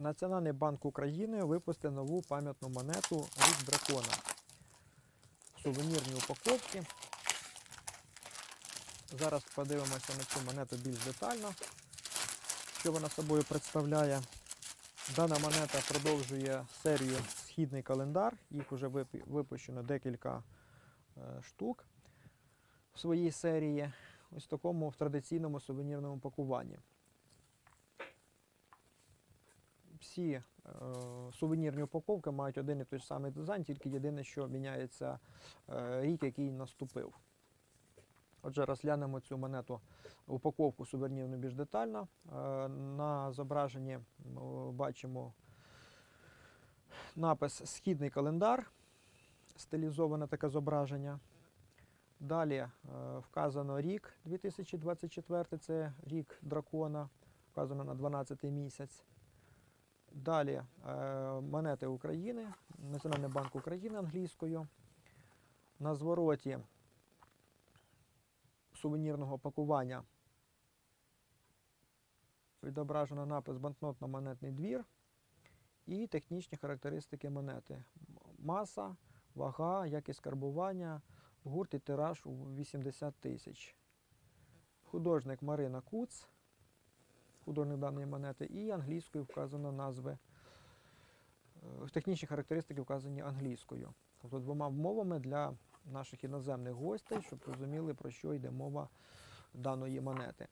Національний банк України випустив нову пам'ятну монету Рік дракона в сувенірній упаковці. Зараз подивимося на цю монету більш детально, що вона собою представляє. Дана монета продовжує серію Східний календар. Їх вже випущено декілька е, штук в своїй серії. Ось такому в традиційному сувенірному пакуванні. Всі е, сувенірні упаковки мають один і той самий дизайн, тільки єдине, що міняється е, рік, який наступив. Отже, розглянемо цю монету упаковку сувенірну більш детально. Е, На зображенні м, бачимо напис Східний календар, стилізоване таке зображення. Далі вказано рік 2024, це рік дракона, вказано на 12 місяць. Далі е, монети України, Національний банк України англійською. На звороті сувенірного пакування відображено напис банкнотно-монетний двір і технічні характеристики монети. Маса, вага, якість карбування, гурт і тираж у 80 тисяч. Художник Марина Куц, художник даної монети, і англійською вказано назви. е, Технічні характеристики вказані англійською. Тобто двома мовами для наших іноземних гостей, щоб розуміли, про що йде мова даної монети.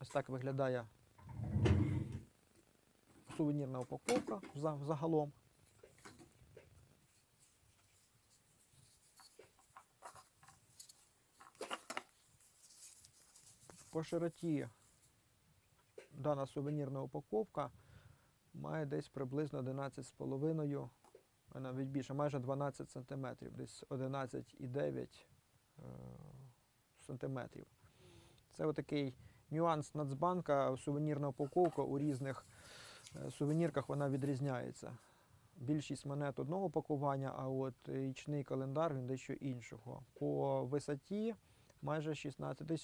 Ось так виглядає сувенірна упаковка за- загалом. По широті дана сувенірна упаковка має десь приблизно 11,5, а навіть більше, майже 12 см, десь 11,9 е, сантиметрів. Це отакий нюанс Нацбанка, сувенірна упаковка у різних е, сувенірках вона відрізняється. Більшість монет одного пакування, а от річний календар він дещо іншого. По висоті майже 16,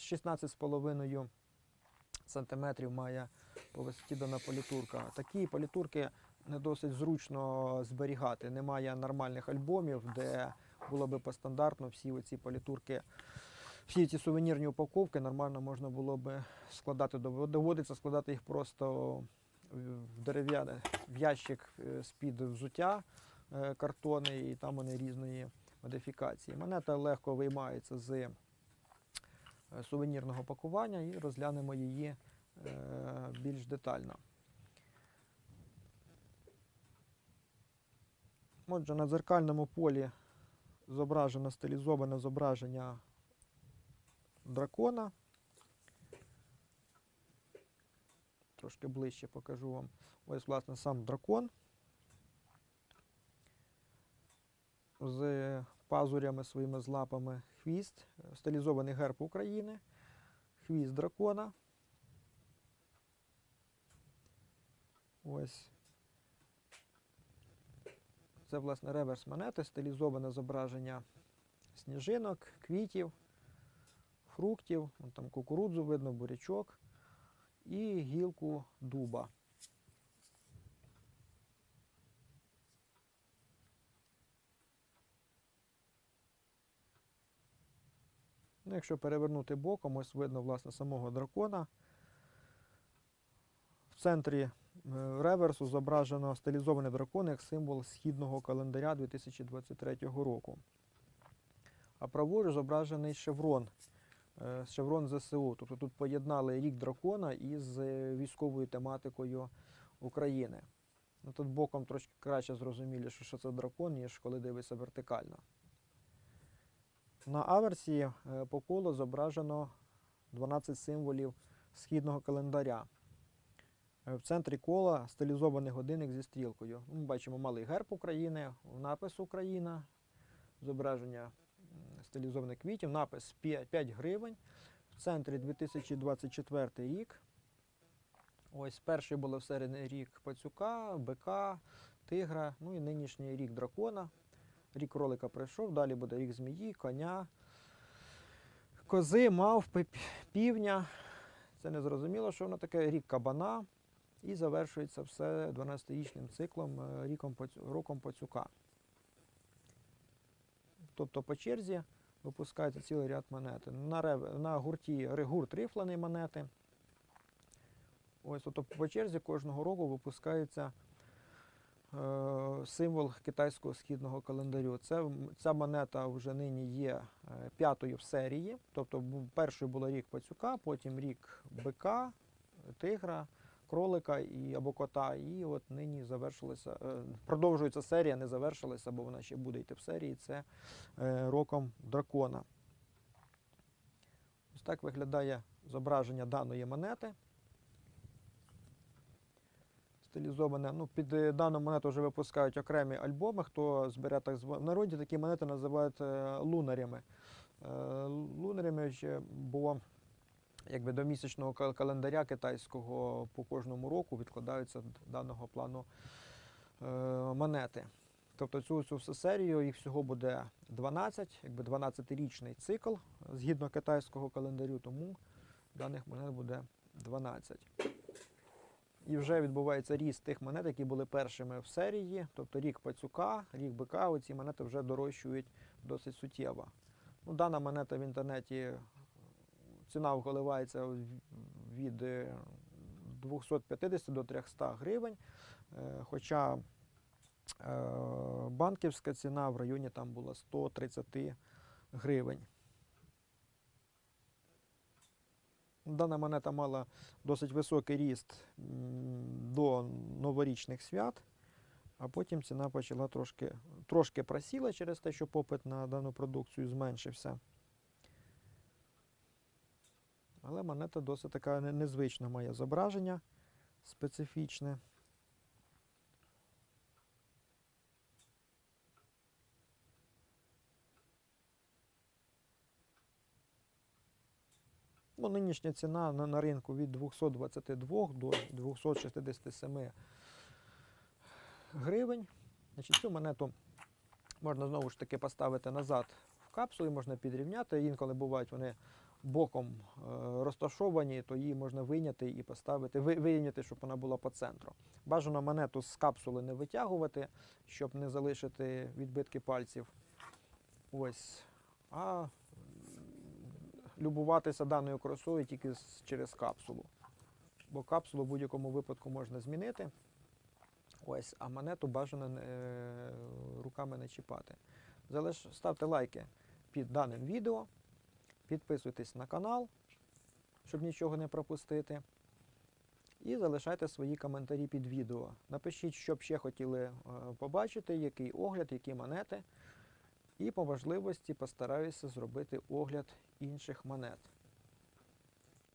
десь 16,5 сантиметрів має по висоті дана політурка. Такі політурки не досить зручно зберігати. Немає нормальних альбомів, де було би по стандартно всі ці політурки, всі ці сувенірні упаковки нормально можна було би складати. Доводиться складати їх просто в дерев'яне, в ящик е, з-під взуття е, картонний, і там вони різної модифікації. Монета легко виймається з сувенірного пакування і розглянемо її е, більш детально. Отже, на дзеркальному полі зображено стилізоване зображення дракона. Трошки ближче покажу вам. Ось, власне, сам дракон з пазурями своїми з лапами хвіст, стилізований герб України, хвіст дракона. Ось. Це, власне, реверс монети, стилізоване зображення сніжинок, квітів, фруктів, Вон там кукурудзу видно, бурячок і гілку дуба. Ну, якщо перевернути боком, ось видно власне самого дракона. В центрі е, реверсу зображено стилізований дракон як символ східного календаря 2023 року. А праворуч зображений шеврон, е, шеврон ЗСУ. Тобто тут поєднали рік дракона із е, військовою тематикою України. Ну, тут боком трошки краще зрозуміліше, що це дракон, ніж коли дивишся вертикально. На аверсі е, по колу зображено 12 символів східного календаря. Е, В центрі кола стилізований годинник зі стрілкою. Ми бачимо малий герб України, напис Україна, зображення стилізованих квітів, напис 5 5 гривень. В центрі 2024 рік. Ось перший було всередині рік пацюка, бика, тигра, ну і нинішній рік дракона. Рік кролика пройшов, далі буде рік змії, коня, кози, мавпи, півня. Це не зрозуміло, що воно таке. Рік кабана, І завершується все 12-річним циклом е, ріком роком пацюка. Тобто по черзі випускається цілий ряд монет. На, рев- на гурті гурт рифлений монети. Ось, тобто по черзі кожного року випускається символ китайського східного календарю. Це, ця монета вже нині є е, п'ятою в серії. Тобто першою була рік пацюка, потім рік бика, тигра, кролика і, або кота. І от нині завершилася, е, продовжується серія, не завершилася, бо вона ще буде йти в серії. Це е, роком дракона. Ось так виглядає зображення даної монети. Стилізоване. Ну, під е, дану монету вже випускають окремі альбоми. Хто збере так в народі, такі монети називають е, лунарями. Е, лунарями було якби до місячного календаря китайського по кожному року відкладаються даного плану монети. Тобто цю всю серію їх всього буде 12, якби 12-річний цикл згідно китайського календарю, тому даних монет буде 12. І вже відбувається ріст тих монет, які були першими в серії. Тобто рік пацюка, рік бика, оці монети вже дорощують досить суттєво. Ну, дана монета в інтернеті е, ціна коливається в- від е, 250 до 300 гривень. Е, Хоча е, банківська ціна в районі там була 130 гривень. Дана монета мала досить високий ріст до новорічних свят, а потім ціна почала трошки, трошки просіла через те, що попит на дану продукцію зменшився. Але монета досить така незвична має зображення специфічне. Ну, нинішня ціна на, на ринку від 222 до 267 гривень. Значить, цю монету можна знову ж таки поставити назад в капсулу, можна підрівняти. Інколи бувають вони боком е, розташовані, то її можна вийняти і поставити, ви- вийняти, щоб вона була по центру. Бажано монету з капсули не витягувати, щоб не залишити відбитки пальців. Ось. А любуватися даною красою тільки через капсулу. Бо капсулу в будь-якому випадку можна змінити. Ось, а монету бажано е, руками не чіпати. Залиш, ставте лайки під даним відео, підписуйтесь на канал, щоб нічого не пропустити. І залишайте свої коментарі під відео. Напишіть, що б ще хотіли е, побачити, який огляд, які монети. І по можливості постараюся зробити огляд інших монет.